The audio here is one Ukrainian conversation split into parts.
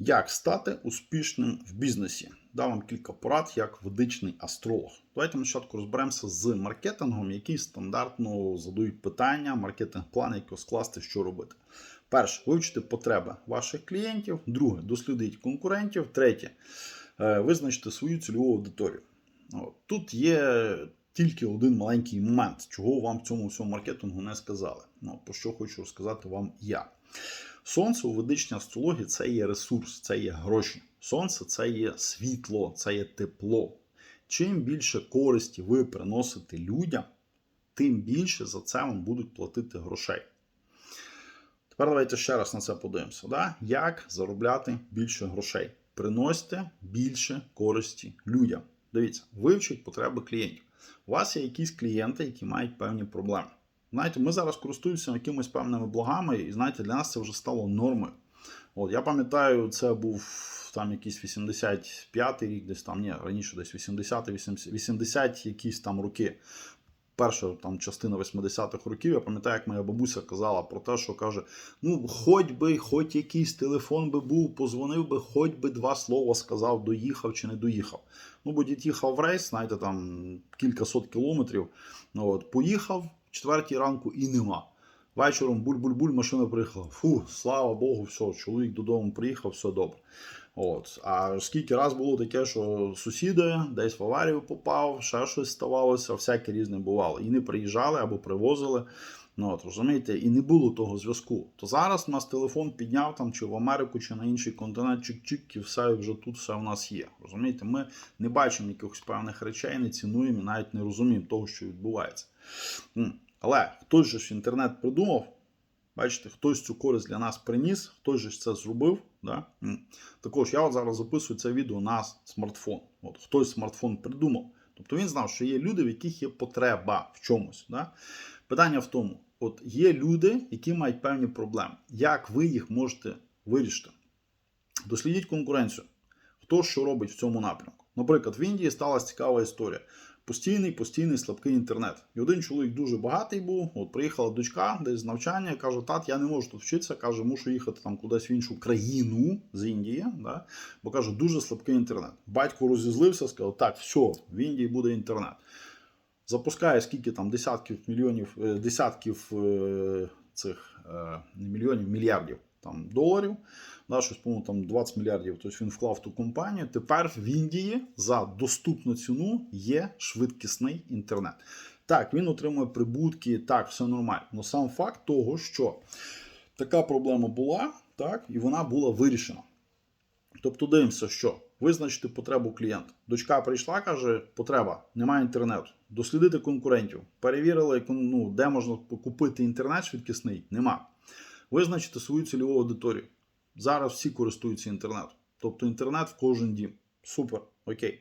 Як стати успішним в бізнесі? Дам вам кілька порад як ведичний астролог. Давайте ми спочатку розберемося з маркетингом, який стандартно задають питання, маркетинг-план, як скласти, що робити. Перше, вивчити потреби ваших клієнтів. Друге, дослідити конкурентів. Третє, е, визначити свою цільову аудиторію. Тут є тільки один маленький момент, чого вам в цьому всьому маркетингу не сказали. Ну, про що хочу розказати вам я. Сонце у ведичній астрології це є ресурс, це є гроші. Сонце це є світло, це є тепло. Чим більше користі ви приносите людям, тим більше за це вам будуть платити грошей. Тепер давайте ще раз на це подивимося. Да? Як заробляти більше грошей? Приносите більше користі людям. Дивіться, вивчіть потреби клієнтів. У вас є якісь клієнти, які мають певні проблеми. Знаєте, ми зараз користуємося якимись певними благами, і знаєте, для нас це вже стало нормою. От, я пам'ятаю, це був там якийсь 85-й рік, десь там, ні, раніше десь 80 80, 80 якісь там роки. Перша там частина 80-х років, я пам'ятаю, як моя бабуся казала про те, що каже: ну, хоч би, хоч якийсь телефон би був, позвонив би, хоч би два слова сказав, доїхав чи не доїхав. Ну, бо дід їхав в рейс, знаєте, там кілька сот кілометрів. Ну, от, поїхав четвертій ранку і нема. Вечором буль-буль-буль, машина приїхала. Фу, слава Богу, все, чоловік додому приїхав, все добре. От. А скільки раз було таке, що сусіди десь в аварію попав, ще щось ставалося, всяке різне бувало. І не приїжджали або привозили. Ну, от, розумієте, і не було того зв'язку. То зараз у нас телефон підняв там чи в Америку, чи на інший континент, чик-чик, і все вже тут все в нас є. Розумієте, ми не бачимо якихось певних речей, не цінуємо і навіть не розуміємо того, що відбувається. Але хтось же ж інтернет придумав, бачите, хтось цю користь для нас приніс, хтось же ж це зробив. Да? Також я от зараз записую це відео на смартфон. От Хтось смартфон придумав. Тобто він знав, що є люди, в яких є потреба в чомусь. Да? Питання в тому: от є люди, які мають певні проблеми. Як ви їх можете вирішити? Дослідіть конкуренцію. Хто що робить в цьому напрямку? Наприклад, в Індії сталася цікава історія. Постійний, постійний слабкий інтернет. І один чоловік дуже багатий був. От приїхала дочка десь з навчання, каже: Тат, я не можу тут вчитися. каже, мушу їхати там кудись в іншу країну з Індії. Да? Бо каже, дуже слабкий інтернет. Батько розізлився, сказав, так, все, в Індії буде інтернет. Запускає скільки там десятків мільйонів, е, десятків е, цих е, мільйонів, мільярдів там доларів. Да, щось, по-моєму, там 20 мільярдів. Тобто він вклав в ту компанію. Тепер в Індії за доступну ціну є швидкісний інтернет. Так, він отримує прибутки, так, все нормально. Але сам факт того, що така проблема була, так, і вона була вирішена. Тобто дивимося, що визначити потребу клієнта. Дочка прийшла, каже, потреба, немає інтернету. Дослідити конкурентів. Перевірили, ну, де можна купити інтернет швидкісний, нема. Визначити свою цільову аудиторію. Зараз всі користуються інтернетом. Тобто інтернет в кожен дім. Супер, окей.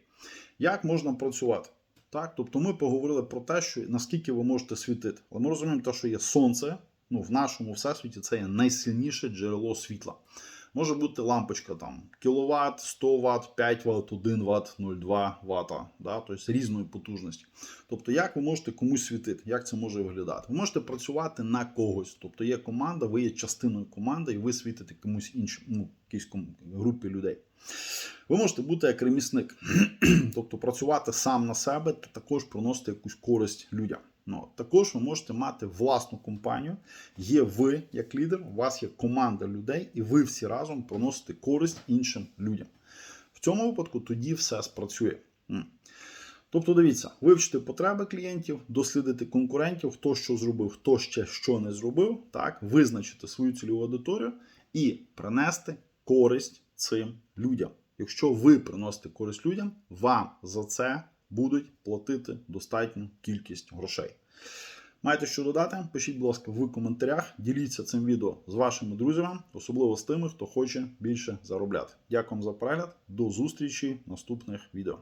Як можна працювати? Так, тобто ми поговорили про те, що наскільки ви можете світити. Але ми розуміємо, те, що є сонце, ну, в нашому всесвіті це є найсильніше джерело світла. Може бути лампочка там кіловат, 100 Вт, 5 Вт, 1 Вт, 0,2 Вт, да? тобто різної потужності. Тобто, як ви можете комусь світити, як це може виглядати? Ви можете працювати на когось. Тобто є команда, ви є частиною команди, і ви світите комусь іншим, ну, якійсь групі людей. Ви можете бути як ремісник, тобто працювати сам на себе та також приносити якусь користь людям. Ну, Також ви можете мати власну компанію. Є ви як лідер, у вас є команда людей, і ви всі разом приносите користь іншим людям. В цьому випадку тоді все спрацює. Тобто, дивіться, вивчити потреби клієнтів, дослідити конкурентів, хто що зробив, хто ще що не зробив, так, визначити свою цільову аудиторію і принести користь цим людям. Якщо ви приносите користь людям, вам за це будуть платити достатню кількість грошей. Маєте що додати? Пишіть, будь ласка, в коментарях. Діліться цим відео з вашими друзями, особливо з тими, хто хоче більше заробляти. Дякую за перегляд. До зустрічі в наступних відео.